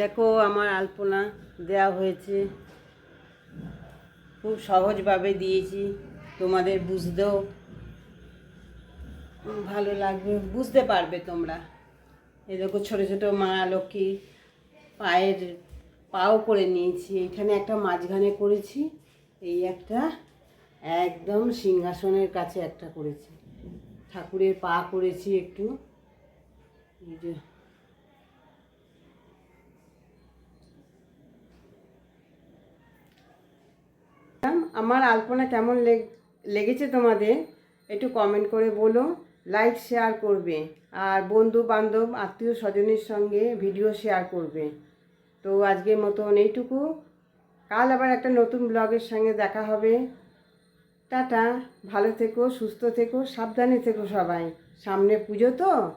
দেখো আমার আলপনা দেয়া হয়েছে। খুব সহজভাবে দিয়েছি। তোমাদের বুঝতেও ভালো লাগবে। বুঝতে পারবে তোমরা। এই দেখো ছোটো ছোটো মা লক্ষ্মী পায়ের পাও করে নিয়েছি। এখানে একটা মাঝখানে করেছি। এই একটা একদম সিংহাসনের কাছে একটা করেছি। ঠাকুরের পা করেছি একটু। এই যে আমার আলপনা কেমন লেগ- লেগেছে তোমাদের, একটু কমেন্ট করে বলো লাইক শেয়ার করবে, আর বন্ধু বান্ধব আত্মীয় স্বজনের সঙ্গে ভিডিও শেয়ার করবে। তো আজকের মতন এইটুকু। কাল আবার একটা নতুন ব্লগের সঙ্গে দেখা হবে। টাটা, ভালো থেকো, সুস্থ থেকো, সাবধানে থেকো সবাই। সামনে পুজো তো?